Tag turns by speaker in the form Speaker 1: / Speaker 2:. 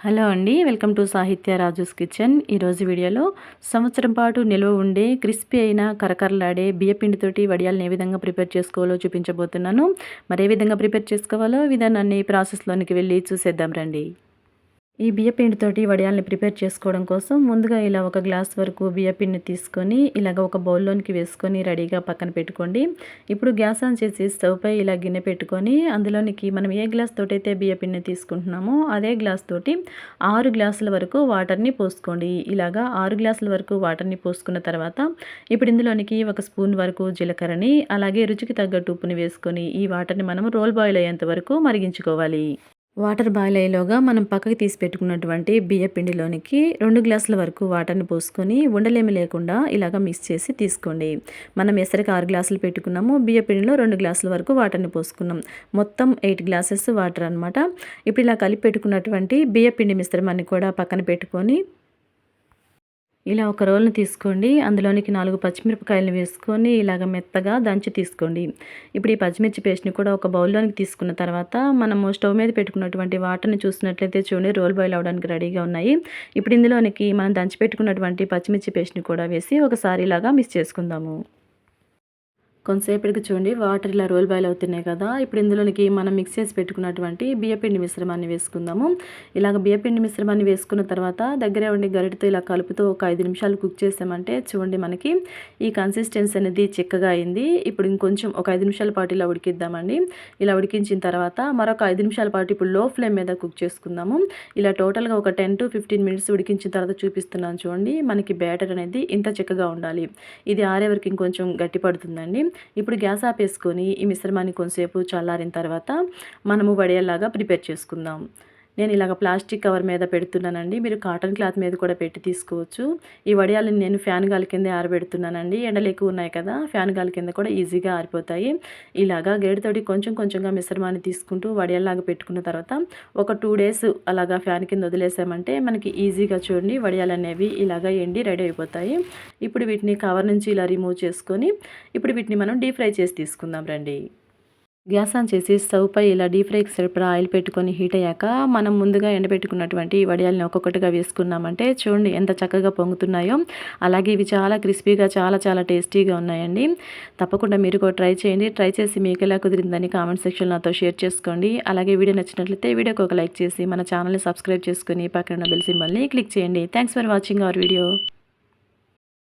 Speaker 1: Hello అండి welcome to సాహిత్య Raju's kitchen. ఈరోజు వీడియోలో సంవత్సరం పాటు నిల్వ ఉండే క్రిస్పీ అయిన కరకరలాడే బియ్యపిండితోటి వడియాలను ఏ విధంగా ప్రిపేర్ చేసుకోవాలో చూపించబోతున్నాను. మరి ఏ విధంగా ప్రిపేర్ చేసుకోవాలో విధానాన్ని ప్రాసెస్లోనికి వెళ్ళి చూసేద్దాం రండి. ఈ బియ్యపిండితోటి వడియాల్ని ప్రిపేర్ చేసుకోవడం కోసం ముందుగా ఇలా ఒక గ్లాస్ వరకు బియ్యపిండి తీసుకొని ఇలాగ ఒక బౌల్లోనికి వేసుకొని రెడీగా పక్కన పెట్టుకోండి. ఇప్పుడు గ్యాస్ ఆన్ చేసి స్టవ్పై ఇలా గిన్నె పెట్టుకొని అందులోనికి మనం ఏ గ్లాస్ తోటి అయితే బియ్యపిండిని తీసుకుంటున్నామో అదే గ్లాస్ తోటి ఆరు గ్లాసుల వరకు వాటర్ని పోసుకోండి. ఇలాగా ఆరు గ్లాసుల వరకు వాటర్ని పోసుకున్న తర్వాత ఇప్పుడు ఇందులోనికి ఒక స్పూన్ వరకు జీలకర్రని అలాగే రుచికి తగ్గట్టు ఉప్పుని వేసుకొని ఈ వాటర్ని మనం రోల్ బాయిల్ అయ్యేంత వరకు మరిగించుకోవాలి. వాటర్ బాయిల్ అయ్యేలోగా మనం పక్కకి తీసి పెట్టుకున్నటువంటి బియ్య పిండిలోనికి రెండు గ్లాసుల వరకు వాటర్ని పోసుకొని ఉండలేమి లేకుండా ఇలాగ మిక్స్ చేసి తీసుకోండి. మనం ఎసరికి ఆరు గ్లాసులు పెట్టుకున్నాము బియ్య పిండిలో రెండు గ్లాసుల వరకు వాటర్ని పోసుకున్నాం. మొత్తం ఎయిట్ గ్లాసెస్ వాటర్ అనమాట ఇప్పుడు ఇలా కలిపి పెట్టుకున్నటువంటి బియ్య పిండి మిశ్రమాన్ని కూడా పక్కన పెట్టుకొని ఇలా ఒక రోల్ని తీసుకోండి. అందులోనికి నాలుగు పచ్చిమిరపకాయలు వేసుకొని ఇలాగ మెత్తగా దంచి తీసుకోండి. ఇప్పుడు ఈ పచ్చిమిర్చి పేస్ట్ని కూడా ఒక బౌల్లోనికి తీసుకున్న తర్వాత మనము స్టవ్ మీద పెట్టుకున్నటువంటి వాటర్ని చూసినట్లయితే చూడండి రోల్ బాయిల్ అవడానికి రెడీగా ఉన్నాయి. ఇప్పుడు ఇందులోనికి మనం దంచి పెట్టుకున్నటువంటి పచ్చిమిర్చి పేస్ట్ని కూడా వేసి ఒకసారి ఇలాగా మిక్స్ చేసుకుందాము. కొంతసేపటికి చూడండి వాటర్ ఇలా రోల్ బాయిల్ అవుతున్నాయి కదా. ఇప్పుడు ఇందులోనికి మనం మిక్స్ చేసి పెట్టుకున్నటువంటి బియ్యపిండి మిశ్రమాన్ని వేసుకుందాము. ఇలాగ బియ్యపిండి మిశ్రమాన్ని వేసుకున్న తర్వాత దగ్గరే ఉండి గరిటతో ఇలా కలుపుతూ ఒక ఐదు నిమిషాలు కుక్ చేసామంటే చూడండి మనకి ఈ కన్సిస్టెన్సీ అనేది చిక్కగా అయింది. ఇప్పుడు ఇంకొంచెం ఒక ఐదు నిమిషాల పాటు ఇలా ఉడికిద్దామండి. ఇలా ఉడికించిన తర్వాత మరొక ఐదు నిమిషాల పాటు ఇప్పుడు లో ఫ్లేమ్ మీద కుక్ చేసుకుందాము. ఇలా టోటల్గా ఒక టెన్ టు ఫిఫ్టీన్ మినిట్స్ ఉడికించిన తర్వాత చూపిస్తున్నాను చూడండి. మనకి బ్యాటర్ అనేది ఇంత చిక్కగా ఉండాలి. ఇది ఆరే వరకు ఇంకొంచెం గట్టి పడుతుందండి ఇప్పుడు గ్యాస్ ఆపేసుకొని ఈ మిశ్రమాన్ని కొంతసేపు చల్లారిన తర్వాత మనము వడియల్లాగా ప్రిపేర్ చేసుకుందాం. నేను ఇలాగ ప్లాస్టిక్ కవర్ మీద పెడుతున్నానండి. మీరు కాటన్ క్లాత్ మీద కూడా పెట్టి తీసుకోవచ్చు. ఈ వడియాలని నేను ఫ్యాన్ గాలి కింద ఆరబెడుతున్నానండి. ఎండలు ఎక్కువ ఉన్నాయి కదా ఫ్యాన్ గాలి కింద కూడా ఈజీగా ఆరిపోతాయి. ఇలాగా గేడుతోటి కొంచెం కొంచెంగా మిశ్రమాన్ని తీసుకుంటూ వడియాల్లాగా పెట్టుకున్న తర్వాత ఒక టూ డేస్ అలాగా ఫ్యాన్ కింద వదిలేసామంటే మనకి ఈజీగా చూడండి వడియాలు అనేవి ఇలాగా ఎండి రెడీ అయిపోతాయి. ఇప్పుడు వీటిని కవర్ నుంచి ఇలా రిమూవ్ చేసుకొని ఇప్పుడు వీటిని మనం డీప్ ఫ్రై చేసి తీసుకుందాం రండి. గ్యాస్ ఆన్ చేసి స్టవ్ పై ఇలా డీప్ ఫ్రైకి సరిపడా ఆయిల్ పెట్టుకొని హీట్ అయ్యాక మనం ముందుగా ఎండబెట్టుకున్నటువంటి వడియాలని ఒక్కొక్కటిగా వేసుకున్నామంటే చూడండి ఎంత చక్కగా పొంగుతున్నాయో. అలాగే ఇవి చాలా క్రిస్పీగా చాలా చాలా టేస్టీగా ఉన్నాయండి. తప్పకుండా మీరు కూడా ట్రై చేయండి. ట్రై చేసి మీకు ఎలా కుదిరిందని కామెంట్ సెక్షన్ నాతో షేర్ చేసుకోండి. అలాగే వీడియో నచ్చినట్లయితే వీడియోకి ఒక లైక్ చేసి మన ఛానల్ని సబ్స్క్రైబ్ చేసుకుని పక్కన బెల్ సింబల్ని క్లిక్ చేయండి. Thanks for watching our video.